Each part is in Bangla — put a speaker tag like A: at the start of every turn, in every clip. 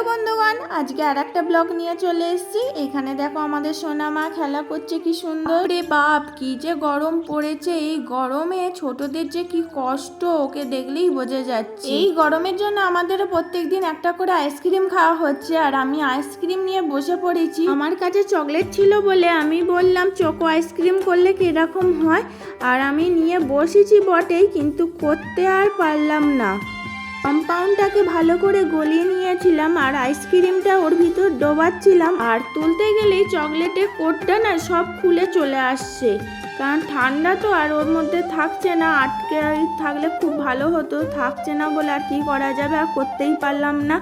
A: হ্যালো বন্ধুগণ, আজকে আর একটা ব্লগ নিয়ে চলে এসেছি। এখানে দেখো আমাদের সোনা মা খেলা করছে কি সুন্দর। রে বাপ, কি যে গরম পড়েছে। এই গরমে ছোটদের যে কি কষ্ট, ওকে দেখলেই বোঝা যাচ্ছে। এই গরমের জন্য আমাদেরও প্রত্যেকদিন একটা করে আইসক্রিম খাওয়া হচ্ছে। আর আমি আইসক্রিম নিয়ে বসে পড়েছি। আমার কাছে চকলেট ছিল বলে আমি বললাম, চকো আইসক্রিম করলে কীরকম হয়? আর আমি নিয়ে বসেছি বটেই, কিন্তু করতে আর পারলাম না। কম্পাউন্ডটাকে ভালো করে গলিয়ে নিয়েছিলাম আর আইসক্রিমটা ওর ভিতর ডোবাচ্ছিলাম আর তুলতে গেলেই চকলেটের কোটটা না সব খুলে চলে আসছে। কারণ ঠান্ডা তো আর ওর মধ্যে থাকছে না, আটকে থাকলে খুব ভালো হতো। থাকছে না বলে আর কী করা যাবে? আর করতেই পারলাম না।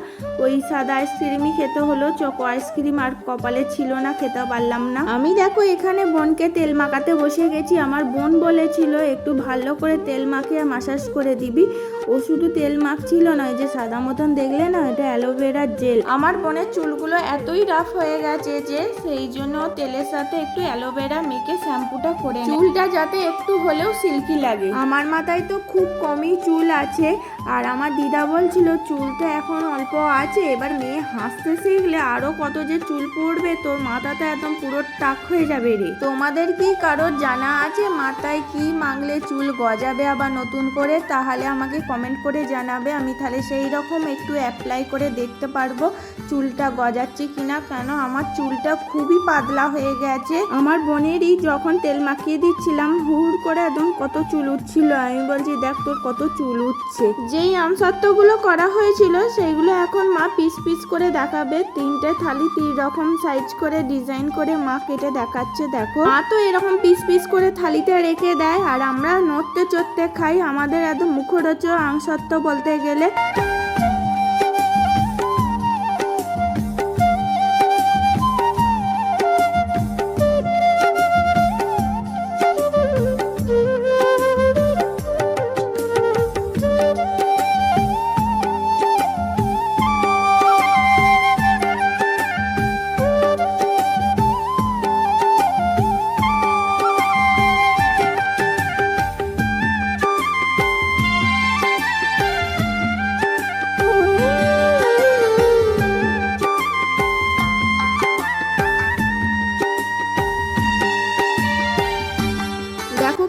A: ওই সাদা আইসক্রিমই খেতে হলো, চকো আইসক্রিম আর কপালে ছিল না, খেতে পারলাম না। আমি দেখো এখানে বোনকে তেল মাখাতে বসে গেছি। আমার বোন বলেছিল, একটু ভালো করে তেল মাখিয়ে মাসাজ করে দিবি। ও শুধু তেল মাখছিল না যে সাদা মতন দেখলে না, এটা অ্যালোভেরার জেল আমার বোনের চুলগুলো এতই রাফ হয়ে গেছে যে, সেই জন্য তেলের সাথে একটু অ্যালোভেরা মেখে শ্যাম্পুটা করে। চুলটা যাতে একটু হলেও সিল্কি লাগে। আমার মাথায় তো খুব কমই চুল আছে আর আমার দিদা বলছিল চুল তো এখন অল্প আছে এবার মেয়ে হাসতে শিখলে আরও কত যে চুল পড়বে তোর মাথাটা একদম পুরো টাক হয়ে যাবে রে। তোমাদের কি কারোর জানা আছে মাথায় কি মাগলে চুল গজাবে আবার নতুন করে? তাহলে আমাকে কমেন্ট করে জানাবে আমি তাহলে সেই রকম একটু অ্যাপ্লাই করে দেখতে পারব চুলটা গজাচ্ছে কিনা। কেন? আমার চুলটা খুবই পাতলা হয়ে গেছে। আমার বোনেরই যখন তেল মাখিয়ে দিচ্ছিলাম। হুড় করে একদম কত চুল উঠছিল। আমি বলছি, দেখ তোর কত চুল উঠছে। যেই আমসত্ত্বগুলো করা হয়েছিল সেইগুলো এখন মা পিস পিস করে দেখাবে। তিনটে থালি তিন রকম সাইজ করে ডিজাইন করে মা কেটে দেখাচ্ছে, দেখো। মা তো এরকম পিস পিস করে থালিতে রেখে দেয়। আর আমরা নড়তে চড়তে খাই। আমাদের এত মুখরোচক আমসত্ত্ব বলতে গেলে।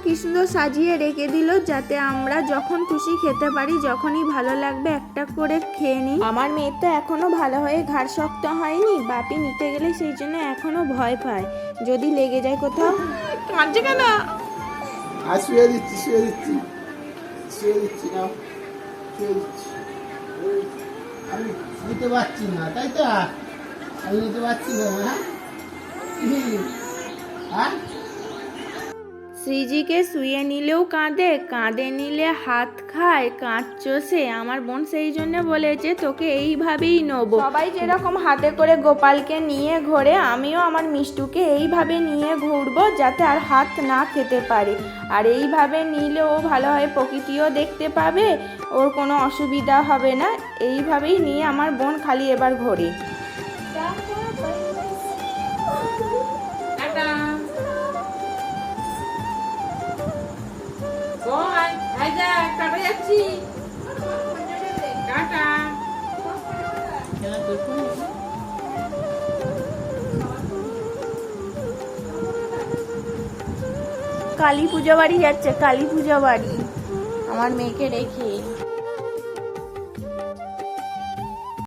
A: কি সুন্দর সাজিয়ে রেখে দিল যাতে আমরা যখন খুশি খেতে পারি যখনই ভালো লাগবে একটা করে খেয়ে নিই। আমার মেয়ে তো এখনও ভালো হয়ে ঘাড় শক্ত হয়নি বাপি নিতে গেলে সেই জন্য এখনও ভয় পায়। যদি লেগে যায় কোথাও। কাঁদছে কেন?
B: শুয়ে দিচ্ছি শুয়ে দিচ্ছি। শুয়ে দিচ্ছি নাও। শুয়ে দিচ্ছি। আমি নিতে পারছি না তাই তো? আমি নিতে পারছি না হ্যাঁ? হ্যাঁ
A: শ্রীজিকে শুয়ে নিলেও কাঁদে কাঁদে নিলে হাত খায় কাঁদ চষে আমার বোন সেই জন্য বলেছে তোকে এইভাবেই নেব। সবাই যেরকম হাতে করে গোপালকে নিয়ে ঘোরে আমিও আমার মিষ্টুকে এইভাবে নিয়ে ঘুরবো যাতে আর হাত না খেতে পারে। আর এইভাবে নিলে ও ভালোভাবে প্রকৃতিও দেখতে পাবে ওর কোনো অসুবিধা হবে না। এইভাবেই নিয়ে আমার বোন খালি এবার ঘোরে।
C: যাচ্ছি। টাটা।
A: কালী পূজা বাড়ি যাচ্ছে কালী পূজা বাড়ি আমার মেয়েকে রেখে